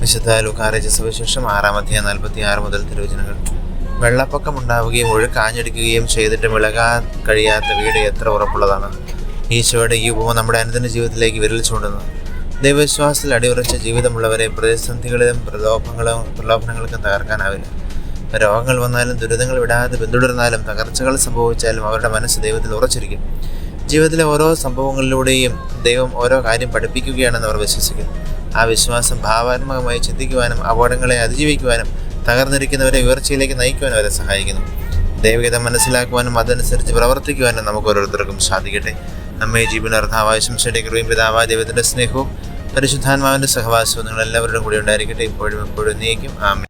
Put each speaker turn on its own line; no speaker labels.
വിശുദ്ധ ലുക്കാരജ സുവിശേഷം ആറാം അധ്യായം നാൽപ്പത്തി ആറ് മുതൽ തിരുവചനങ്ങൾ. വെള്ളപ്പൊക്കം ഉണ്ടാവുകയും ഒഴുക്കാഞ്ഞടിക്കുകയും ചെയ്തിട്ട് വിളകാൻ കഴിയാത്ത വീട് എത്ര ഉറപ്പുള്ളതാണ്. ഈശോയുടെ ഈ ഉപമ നമ്മുടെ അനുദിന ജീവിതത്തിലേക്ക് വിരൽ ചൂണ്ടുന്നു. ദൈവവിശ്വാസത്തിൽ അടിയുറച്ച ജീവിതമുള്ളവരെ പ്രതിസന്ധികളിലും പ്രലോഭങ്ങളും പ്രലോഭനങ്ങൾക്കും തകർക്കാനാവില്ല. രോഗങ്ങൾ വന്നാലും ദുരിതങ്ങൾ വിടാതെ പിന്തുടർന്നാലും തകർച്ചകൾ സംഭവിച്ചാലും അവരുടെ മനസ്സ് ദൈവത്തിൽ ഉറച്ചിരിക്കും. ജീവിതത്തിലെ ഓരോ സംഭവങ്ങളിലൂടെയും ദൈവം ഓരോ കാര്യം പഠിപ്പിക്കുകയാണെന്ന് അവർ വിശ്വസിക്കുന്നു. ആ വിശ്വാസം ഭാവാത്മകമായി ചിന്തിക്കുവാനും അപകടങ്ങളെ അതിജീവിക്കുവാനും തകർന്നിരിക്കുന്നവരെ ഉയർച്ചയിലേക്ക് നയിക്കുവാനും അവരെ സഹായിക്കുന്നു. ദൈവികത മനസ്സിലാക്കുവാനും അതനുസരിച്ച് പ്രവർത്തിക്കുവാനും നമുക്ക് ഓരോരുത്തർക്കും സാധിക്കട്ടെ. നമ്മെ ജീവനാർത്ഥാവായ ശരി കൃപയും പിതാവാ ദൈവത്തിന്റെ സ്നേഹവും പരിശുദ്ധാത്മാവിന്റെ സഹവാസവും നിങ്ങൾ എല്ലാവരുടെയും കൂടെ ഉണ്ടായിരിക്കട്ടെ. ഇപ്പോഴും എപ്പോഴും നീക്കും ആമേ